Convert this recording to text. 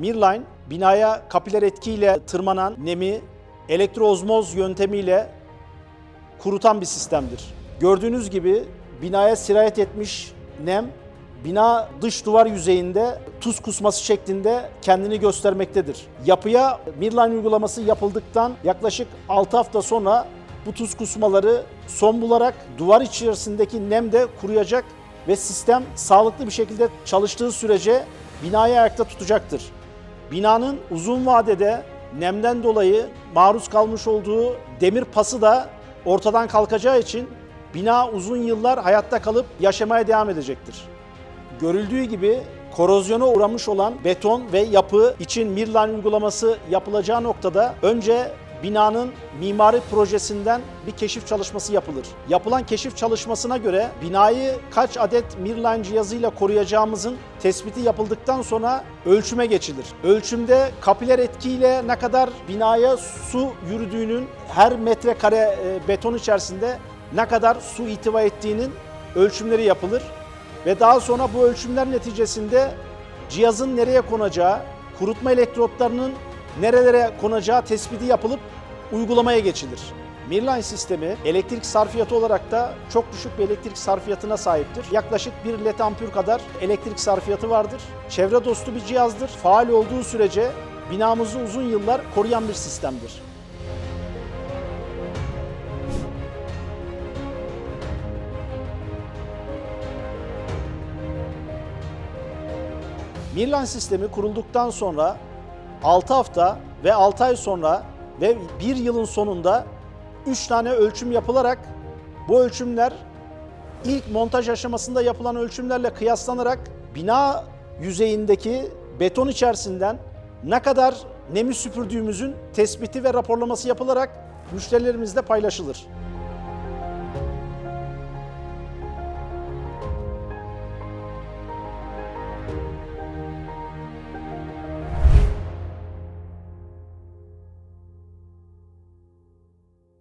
Mirline binaya kapiler etkiyle tırmanan nemi elektroozmoz yöntemiyle kurutan bir sistemdir. Gördüğünüz gibi binaya sirayet etmiş nem bina dış duvar yüzeyinde tuz kusması şeklinde kendini göstermektedir. Yapıya Mirline uygulaması yapıldıktan yaklaşık 6 hafta sonra bu tuz kusmaları son bularak duvar içerisindeki nem de kuruyacak ve sistem sağlıklı bir şekilde çalıştığı sürece binayı ayakta tutacaktır. Binanın uzun vadede nemden dolayı maruz kalmış olduğu demir pası da ortadan kalkacağı için bina uzun yıllar hayatta kalıp yaşamaya devam edecektir. Görüldüğü gibi korozyona uğramış olan beton ve yapı için Mirline uygulaması yapılacağı noktada önce binanın mimari projesinden bir keşif çalışması yapılır. Yapılan keşif çalışmasına göre binayı kaç adet Mirline cihazıyla koruyacağımızın tespiti yapıldıktan sonra ölçüme geçilir. Ölçümde kapiler etkiyle ne kadar binaya su yürüdüğünün her metrekare e, beton içerisinde ne kadar su ihtiva ettiğinin ölçümleri yapılır ve daha sonra bu ölçümler neticesinde cihazın nereye konacağı, kurutma elektrotlarının nerelere konacağı tespiti yapılıp uygulamaya geçilir. Mirline sistemi elektrik sarfiyatı olarak da çok düşük bir elektrik sarfiyatına sahiptir. Yaklaşık 1 led ampür kadar elektrik sarfiyatı vardır. Çevre dostu bir cihazdır. Faal olduğu sürece binamızı uzun yıllar koruyan bir sistemdir. Mirline sistemi kurulduktan sonra 6 hafta ve 6 ay sonra ve 1 yılın sonunda 3 tane ölçüm yapılarak bu ölçümler ilk montaj aşamasında yapılan ölçümlerle kıyaslanarak bina yüzeyindeki beton içerisinden ne kadar nemi süpürdüğümüzün tespiti ve raporlaması yapılarak müşterilerimizle paylaşılır.